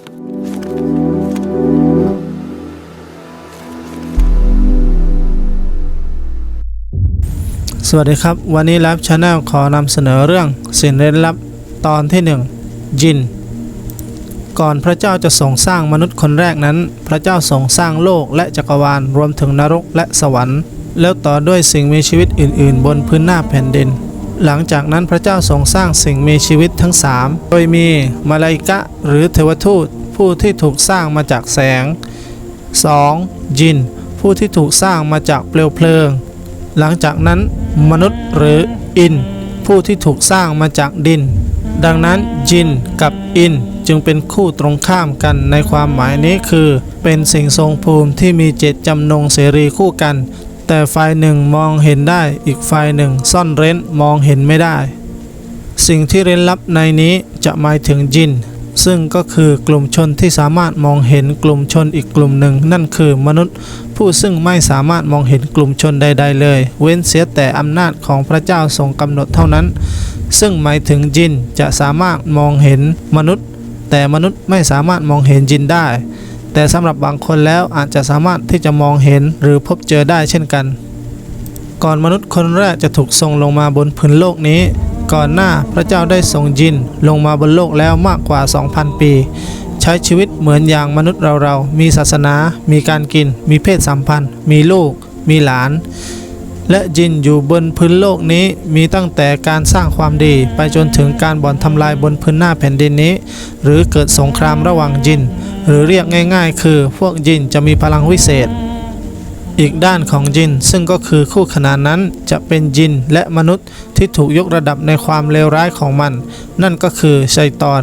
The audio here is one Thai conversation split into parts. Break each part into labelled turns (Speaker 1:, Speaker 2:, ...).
Speaker 1: สวัสดีครับ วันนี้ลับชาแนลขอนำเสนอเรื่องสิ่งเร้นลับตอนที่1จิน ก่อนพระเจ้าจะทรงสร้างมนุษย์คนแรกนั้น พระเจ้าทรงสร้างโลกและจักรวาลรวมถึงนรกและสวรรค์ แล้วต่อด้วยสิ่งมีชีวิตอื่น ๆ บนพื้นหน้าแผ่นดิน หลังจากนั้นพระเจ้าทรงสร้างสิ่งมีชีวิตทั้งสามโดยมีมาลาอิกะหรือเทวทูตผู้ที่ถูกสร้างมาจากแสง 2. จิน ผู้ที่ถูกสร้างมาจากเปลวเพลิง หลังจากนั้นมนุษย์หรืออิน ผู้ที่ถูกสร้างมาจากดิน ดังนั้นจินกับอินจึงเป็นคู่ตรงข้ามกันในความหมายนี้คือ เป็นสิ่งทรงภูมิที่มีเจตจำนงเสรีคู่กัน แต่ฝ่ายหนึ่งมองเห็นได้ อีกฝ่ายหนึ่งซ่อนเร้นมองเห็นไม่ได้ สิ่งที่เร้นลับในนี้จะหมายถึงจิน ซึ่งก็คือกลุ่มชนที่สามารถมองเห็นกลุ่มชนอีกกลุ่มหนึ่ง นั่นคือมนุษย์ ผู้ซึ่งไม่สามารถมองเห็นกลุ่มชนใด ๆ เลย เว้นเสียแต่อำนาจของพระเจ้าทรงกำหนดเท่านั้น ซึ่งหมายถึงจินจะสามารถมองเห็นมนุษย์ แต่มนุษย์ไม่สามารถมองเห็นจินได้ แต่สำหรับบางคนแล้วอาจจะสามารถที่จะมองเห็นหรือพบเจอได้เช่นกัน ก่อนมนุษย์คนแรกจะถูกส่งลงมาบนพื้นโลกนี้ ก่อนหน้าพระเจ้าได้ส่งจินลงมาบนโลกแล้วมากกว่า 2,000 ปี ใช้ชีวิตเหมือนอย่างมนุษย์เราๆมีศาสนา มีการกิน มีเพศสัมพันธ์ มีลูก มีหลาน และจินอยู่บนพื้นโลกนี้มีตั้งแต่การสร้างความดีไปจนถึงการบ่อนทำลายบนพื้นหน้าแผ่นดินนี้ หรือเกิดสงครามระหว่างจิน หรือเรียกง่ายๆ คือพวกจินจะมีพลังวิเศษ อีกด้านของจินซึ่งก็คือคู่ขนานนั้นจะเป็นจินและมนุษย์ที่ถูกยกระดับในความเลวร้ายของมัน นั่นก็คือชัยตอน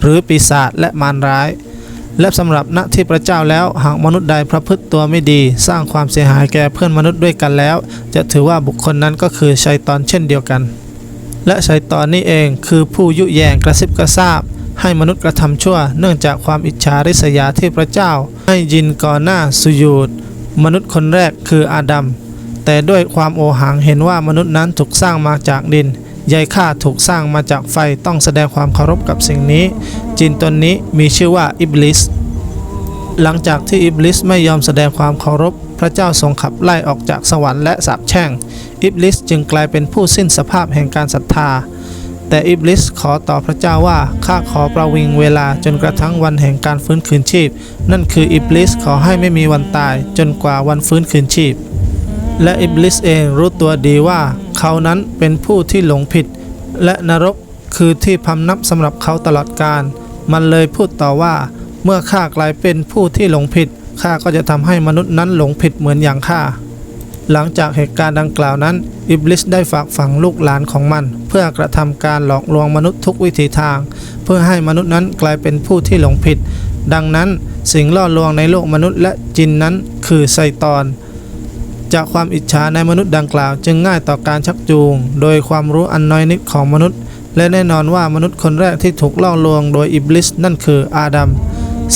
Speaker 1: หรือปีศาจและมารร้าย และสำหรับณที่พระเจ้าแล้วหากมนุษย์ใดประพฤติตัวไม่ดี สร้างความเสียหายแก่เพื่อนมนุษย์ด้วยกันแล้ว จะถือว่าบุคคลนั้นก็คือชัยตอนเช่นเดียวกันและชัยตอนนี้เองคือผู้ยุแยงกระซิบกระซาบ ให้มนุษย์กระทำชั่ว เนื่องจากความอิจฉาริษยาที่พระเจ้า ให้ยินก่อนหน้าสุยูดมนุษย์คนแรกคืออาดัมแต่ด้วยความโอหังเห็นว่ามนุษย์นั้นถูกสร้างมาจากดินยายข้าถูกสร้างมาจากไฟต้องแสดงความเคารพกับสิ่งนี้ จินตนนี้มีชื่อว่าอิบลิสหลังจากที่อิบลิสไม่ยอมแสดงความเคารพ พระเจ้าทรงขับไล่ออกจากสวรรค์และสาปแช่ง อิบลิสจึงกลายเป็นผู้สิ้นสภาพแห่งการศรัทธา แต่อิบลิสขอต่อพระเจ้าว่าข้าขอประวิงเวลาจนกระทั่งวันแห่งการฟื้นคืนชีพ นั่นคืออิบลิสขอให้ไม่มีวันตายจนกว่าวันฟื้นคืนชีพ และอิบลิสเองรู้ตัวดีว่า เขานั้นเป็นผู้ที่หลงผิด และนรกคือที่พำนับสำหรับเขาตลอดกาลมันเลยพูดต่อว่า เมื่อข้ากลายเป็นผู้ที่หลงผิดข้าก็จะทำให้มนุษย์นั้นหลงผิดเหมือนอย่างข้า หลังจากเหตุการณ์ดังกล่าวนั้น อิบลิสได้ฝากฝังลูกหลานของมัน เพื่อกระทำการหลอกลวงมนุษย์ทุกวิถีทาง เพื่อให้มนุษย์นั้นกลายเป็นผู้ที่หลงผิด ดังนั้นสิ่งล่อลวงในโลกมนุษย์และจินนั้นคือไซตอน จากความอิจฉาในมนุษย์ดังกล่าวจึงง่ายต่อการชักจูง โดยความรู้อันน้อยนิดของมนุษย์ และแน่นอนว่ามนุษย์คนแรกที่ถูกล่อลวงโดยอิบลิสนั่นคืออาดัม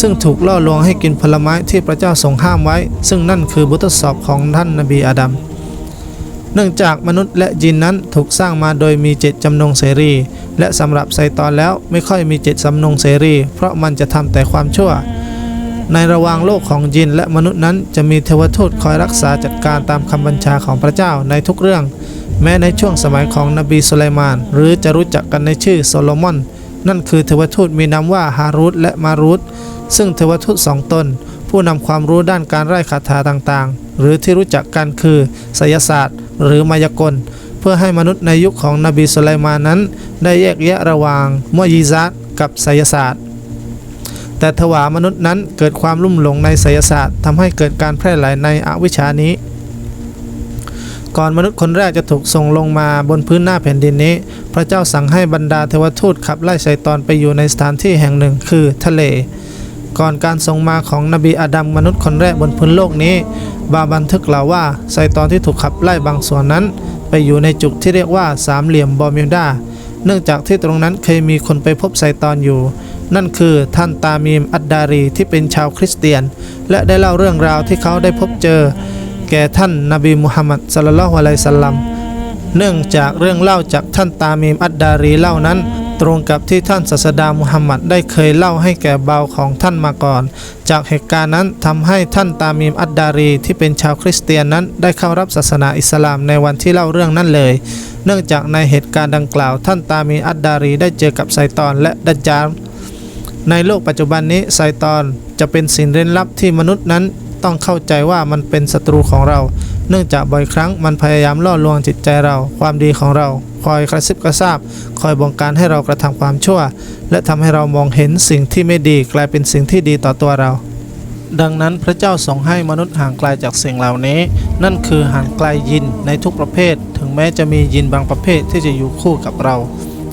Speaker 1: ซึ่งถูกล่อลวงให้กินผลไม้ที่พระเจ้าทรงห้ามไว้ ซึ่งนั่นคือบททดสอบของท่านนบีอาดัมเนื่องจากมนุษย์และจินนั้นถูกสร้างมาโดยมีเจตจำนงเสรี และสำหรับไซตอนแล้วไม่ค่อยมีเจตจำนงเสรี เพราะมันจะทำแต่ความชั่ว ในระหว่างโลกของจินและมนุษย์นั้นจะมีเทวทูตคอยรักษาจัดการตามคำบัญชาของพระเจ้าในทุกเรื่อง แม้ในช่วงสมัยของนบีสุไลมาน หรือจะรู้จักกันในชื่อโซโลมอน นั่นคือเทวทูตมีนามว่าฮารุตและมารุต ซึ่งเทวทูตสองตน ผู้นำความรู้ด้านการไร้คาถาต่างๆ หรือที่รู้จักกันคือไสยศาสตร์ หรือมายากล เพื่อให้มนุษย์ในยุคของนบีสุไลมานนั้น ได้แยกแยะระหว่างมอยีซัตกับไสยศาสตร์ แต่ถวามนุษย์นั้นเกิดความลุ่มหลงในไสยศาสตร์ทำให้เกิดการแพร่หลายในอวิชชานี้ก่อนมนุษย์คนแรกจะถูกส่งลงมาบนพื้นหน้าแผ่นดินนี้ พระเจ้าสั่งให้บรรดาเทวทูตขับไล่ไซตอนไปอยู่ในสถานที่แห่งหนึ่งคือทะเล ก่อนการทรงมาของนบีอาดัมมนุษย์คนแรกบนพื้นโลกนี้ บาบันทึกกล่าว่าไซตอนที่ถูกขับไล่บางส่วนนั้น ไปอยู่ในจุดที่เรียกว่าสามเหลี่ยมบอร์มิวดา เนื่องจากที่ตรงนั้นเคยมีคนไปพบไซตอนอยู่ นั่นคือท่านตามีมอัดดารีที่เป็นชาวคริสเตียน และได้เล่าเรื่องราวที่เขาได้พบเจอ แก่ท่านนบีมุฮัมมัดสลลัลลอฮุอะลัยสัลลัมเนื่องจากเรื่องเล่าจากท่านตามีมอัดดารีเล่านั้น ตรงกับที่ท่านศาสดามุฮัมมัดได้เคยเล่าให้แก่เบาของท่านมาก่อน จากเหตุการณ์นั้นทำให้ท่านตามีมอัดดารีที่เป็นชาวคริสเตียนนั้นได้เข้ารับศาสนาอิสลามในวันที่เล่าเรื่องนั้นเลย เนื่องจากในเหตุการณ์ดังกล่าว ท่านตามีอัดดารีได้เจอกับไซตอนและดัจจาลในโลกปัจจุบันนี้ไซตอนจะเป็นสิ่งเร้นลับที่มนุษย์นั้นต้องเข้าใจว่ามันเป็นศัตรูของเรา เนื่องจากบ่อยครั้งมันพยายามล่อลวงจิตใจเรา ความดีของเรา คอยกระซิบกระซาบ คอยบงการให้เรากระทำความชั่ว และทำให้เรามองเห็นสิ่งที่ไม่ดีกลายเป็นสิ่งที่ดีต่อตัวเรา ดังนั้นพระเจ้าทรงให้มนุษย์ห่างไกลจากสิ่งเหล่านี้ นั่นคือห่างไกลยินในทุกประเภท ถึงแม้จะมียินบางประเภทที่จะอยู่คู่กับเรา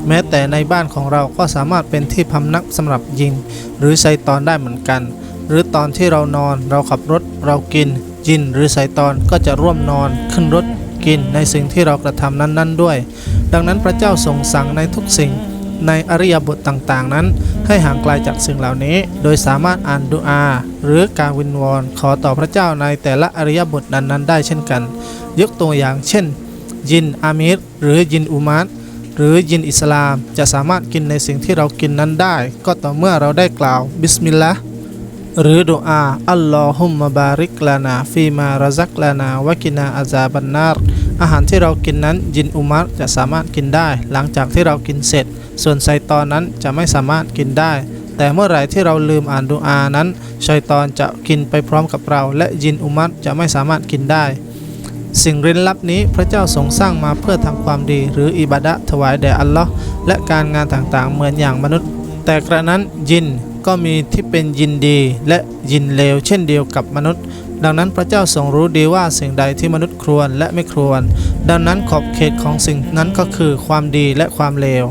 Speaker 1: แม้แต่ในบ้านของเราก็สามารถเป็นที่พำนักสำหรับยินหรือไซตอนได้เหมือนกัน หรือตอนที่เรานอนเราขับรถเรากิน ยินหรือไซตอนก็จะร่วมนอนขึ้นรถกินในสิ่งที่เรากระทำนั้น ๆ ด้วย ดังนั้นพระเจ้าทรงสั่งในทุกสิ่งในอริยบทต่างๆ นั้น ให้ห่างไกลจากสิ่งเหล่านี้ โดยสามารถอ่านดุอา หรือการวินวอนขอต่อพระเจ้าในแต่ละอริยบทนั้น ๆ ได้เช่นกัน ยกตัวอย่างเช่น ยินอามิรหรือยินอุมัดหรือยินอิสลามจะสามารถกินในสิ่งที่เรากินนั้นได้ ก็ต่อเมื่อเราได้กล่าวบิสมิลลาห์ หรือดุอาอัลลอฮุมมะบาริกลานาฟีมารซักลานาวะกินาอาซาบันนารอาหารที่เรากินนั้นยินอุมัรจะสามารถกินได้ หลังจากที่เรากินเสร็จ ส่วนไซตอนนั้นจะไม่สามารถกินได้ แต่เมื่อไหร่ที่เราลืมอ่านดุอานั้นชัยตอนจะกินไปพร้อมกับเรา และยินอุมัรจะไม่สามารถกินได้ สิ่งเร้นลับนี้พระเจ้าทรงสร้างมาเพื่อทำความดี หรืออิบาดะถวายแด่อัลลอฮ์และการงานต่างๆ เหมือนอย่างมนุษย์ แต่กระนั้นยิน ก็มีที่เป็นยินดีและยินเลวเช่นเดียวกับมนุษย์ ดังนั้นพระเจ้าทรงรู้ดีว่าสิ่งใดที่มนุษย์ควรและไม่ควร ดังนั้นขอบเขตของสิ่งนั้นก็คือความดีและความเลว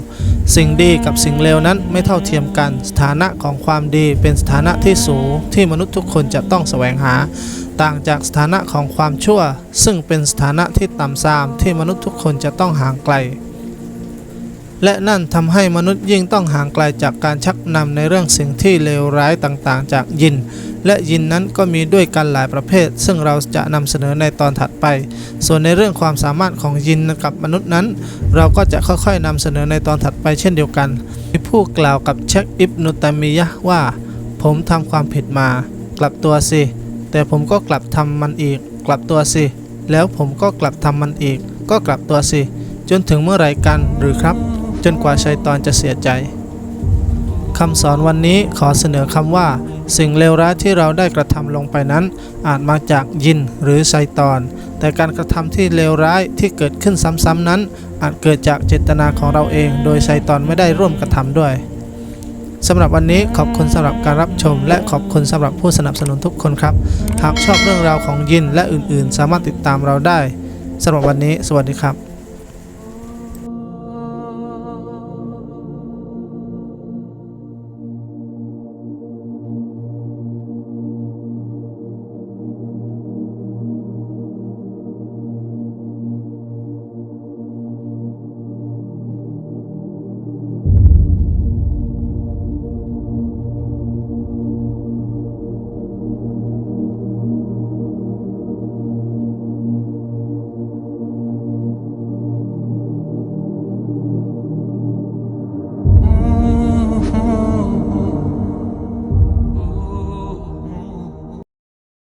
Speaker 1: สิ่งดีกับสิ่งเลวนั้นไม่เท่าเทียมกัน สถานะของความดีเป็นสถานะที่สูงที่มนุษย์ทุกคนจะต้องแสวงหา ต่างจากสถานะของความชั่ว ซึ่งเป็นสถานะที่ต่ำทรามที่มนุษย์ทุกคนจะต้องห่างไกล และนั่นทำให้มนุษย์ยิ่งต้องห่างไกลจากการชักนำในเรื่องสิ่งที่เลวร้ายต่างๆ จากยิน และยินนั้นก็มีด้วยกันหลายประเภท ซึ่งเราจะนำเสนอในตอนถัดไป ส่วนในเรื่องความสามารถของยินกับมนุษย์นั้น เราก็จะค่อยๆนำเสนอในตอนถัดไปเช่นเดียวกันมีผู้กล่าวกับเชคอิบนุตัยมียะว่า ผมทำความผิดมา กลับตัวสิ แต่ผมก็กลับทำมันอีก กลับตัวสิ แล้วผมก็กลับทำมันอีก ก็กลับตัวสิ จนถึงเมื่อไรกันหรือครับ จนกว่าชัยตอนจะเสียใจคำสอนวันนี้ขอเสนอคำว่า สิ่งเลวร้ายที่เราได้กระทำลงไปนั้น อาจมาจากยินหรือไซตอน แต่การกระทำที่เลวร้ายที่เกิดขึ้นซ้ำๆนั้น อาจเกิดจากเจตนาของเราเอง โดยไซตอนไม่ได้ร่วมกระทำด้วยสำหรับวันนี้ขอบคุณสำหรับการรับชม และขอบคุณสำหรับผู้สนับสนุนทุกคนครับ หากชอบเรื่องราวของยินและอื่นๆ สามารถติดตามเราได้สำหรับวันนี้ สวัสดีครับ